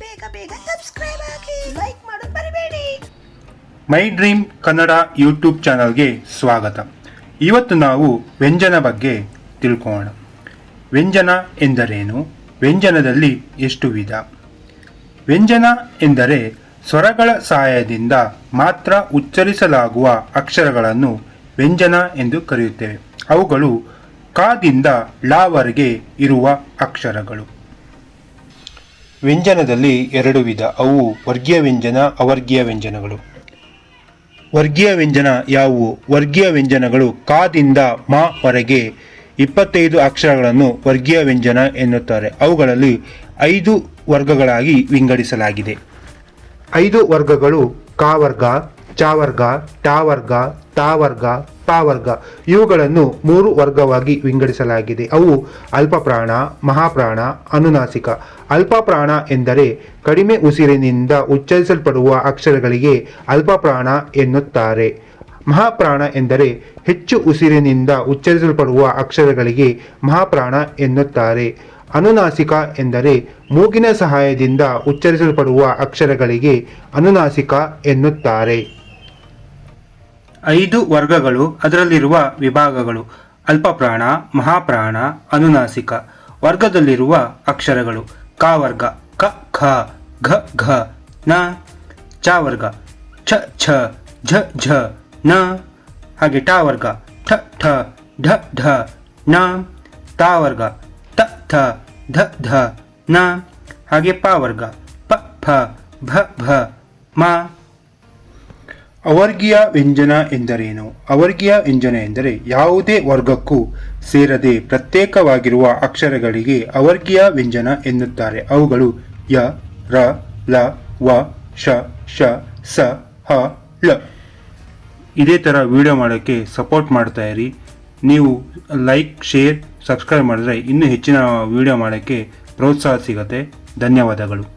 ಬೇಗ ಬೇಗ ಸಬ್ಸ್ಕ್ರೈಬ್ ಆಗಿ ಲೈಕ್ ಮಾಡೋದು ಮೈ ಡ್ರೀಮ್ ಕನ್ನಡ ಯೂಟ್ಯೂಬ್ ಚಾನಲ್ಗೆ ಸ್ವಾಗತ. ಇವತ್ತು ನಾವು ವ್ಯಂಜನ ಬಗ್ಗೆ ತಿಳ್ಕೋಣ ವ್ಯಂಜನ ಎಂದರೇನು? ವ್ಯಂಜನದಲ್ಲಿ ಎಷ್ಟು ವಿಧ? ವ್ಯಂಜನ ಎಂದರೆ ಸ್ವರಗಳ ಸಹಾಯದಿಂದ ಮಾತ್ರ ಉಚ್ಚರಿಸಲಾಗುವ ಅಕ್ಷರಗಳನ್ನು ವ್ಯಂಜನ ಎಂದು ಕರೆಯುತ್ತೇವೆ. ಅವುಗಳು ಕಾದಿಂದ ಲಾವರ್ಗೆ ಇರುವ ಅಕ್ಷರಗಳು. ವ್ಯಂಜನದಲ್ಲಿ ಎರಡು ವಿಧ. ಅವು ವರ್ಗೀಯ ವ್ಯಂಜನ, ಅವರ್ಗೀಯ ವ್ಯಂಜನಗಳು. ವರ್ಗೀಯ ವ್ಯಂಜನ ಯಾವುವು? ವರ್ಗೀಯ ವ್ಯಂಜನಗಳು ಕಾದಿಂದ ಮಾ ವರೆಗೆ ಇಪ್ಪತ್ತೈದು ಅಕ್ಷರಗಳನ್ನು ವರ್ಗೀಯ ವ್ಯಂಜನ ಎನ್ನುತ್ತಾರೆ. ಅವುಗಳಲ್ಲಿ ಐದು ವರ್ಗಗಳಾಗಿ ವಿಂಗಡಿಸಲಾಗಿದೆ. ಐದು ವರ್ಗಗಳು ಕ ವರ್ಗ ಚ ಟಾವರ್ಗ, ತಾವರ್ಗ, ಪಾವರ್ಗ ಇವುಗಳನ್ನು ಮೂರು ವರ್ಗವಾಗಿ ವಿಂಗಡಿಸಲಾಗಿದೆ. ಅವು ಅಲ್ಪಪ್ರಾಣ, ಮಹಾಪ್ರಾಣ, ಅನುನಾಸಿಕ. ಅಲ್ಪಪ್ರಾಣ ಎಂದರೆ ಕಡಿಮೆ ಉಸಿರಿನಿಂದ ಉಚ್ಚರಿಸಲ್ಪಡುವ ಅಕ್ಷರಗಳಿಗೆ ಅಲ್ಪಪ್ರಾಣ ಎನ್ನುತ್ತಾರೆ. ಮಹಾಪ್ರಾಣ ಎಂದರೆ ಹೆಚ್ಚು ಉಸಿರಿನಿಂದ ಉಚ್ಚರಿಸಲ್ಪಡುವ ಅಕ್ಷರಗಳಿಗೆ ಮಹಾಪ್ರಾಣ ಎನ್ನುತ್ತಾರೆ. ಅನುನಾಸಿಕ ಎಂದರೆ ಮೂಗಿನ ಸಹಾಯದಿಂದ ಉಚ್ಚರಿಸಲ್ಪಡುವ ಅಕ್ಷರಗಳಿಗೆ ಅನುನಾಸಿಕ ಎನ್ನುತ್ತಾರೆ. ಐದು ವರ್ಗಗಳು ಅದರಲ್ಲಿರುವ ವಿಭಾಗಗಳು ಅಲ್ಪಪ್ರಾಣ, ಮಹಾಪ್ರಾಣ, ಅನುನಾಸಿಕ. ವರ್ಗದಲ್ಲಿರುವ ಅಕ್ಷರಗಳು ಕ ವರ್ಗ, ಕ, ಖ, ಘ ಘ, ನ, ಚ ವರ್ಗ, ಛ ಛ, ಝ ಝ, ನ. ಹಾಗೆ ಟ ವರ್ಗ ಠ ಠ, ಢ ಢ, ನ. ತ ವರ್ಗ ತ, ಥ, ಧ ಧ, ನ. ಹಾಗೆ ಪ ವರ್ಗ ಪ ಫ ಭ ಭ, ಮ. ಅವರ್ಗೀಯ ವ್ಯಂಜನ ಎಂದರೇನು? ಅವರ್ಗೀಯ ವ್ಯಂಜನ ಎಂದರೆ ಯಾವುದೇ ವರ್ಗಕ್ಕೂ ಸೇರದೆ ಪ್ರತ್ಯೇಕವಾಗಿರುವ ಅಕ್ಷರಗಳಿಗೆ ಅವರ್ಗೀಯ ವ್ಯಂಜನ ಎನ್ನುತ್ತಾರೆ. ಅವುಗಳು ಯ, ರ, ಲ, ವ, ಶ ಶ, ಸ, ಹ, ಳ. ಇದೇ ಥರ ವಿಡಿಯೋ ಮಾಡೋಕ್ಕೆ ಸಪೋರ್ಟ್ ಮಾಡ್ತಾ ಇರಿ. ನೀವು ಲೈಕ್, ಶೇರ್, ಸಬ್ಸ್ಕ್ರೈಬ್ ಮಾಡಿದ್ರೆ ಇನ್ನೂ ಹೆಚ್ಚಿನ ವಿಡಿಯೋ ಮಾಡೋಕ್ಕೆ ಪ್ರೋತ್ಸಾಹ ಸಿಗುತ್ತೆ. ಧನ್ಯವಾದಗಳು.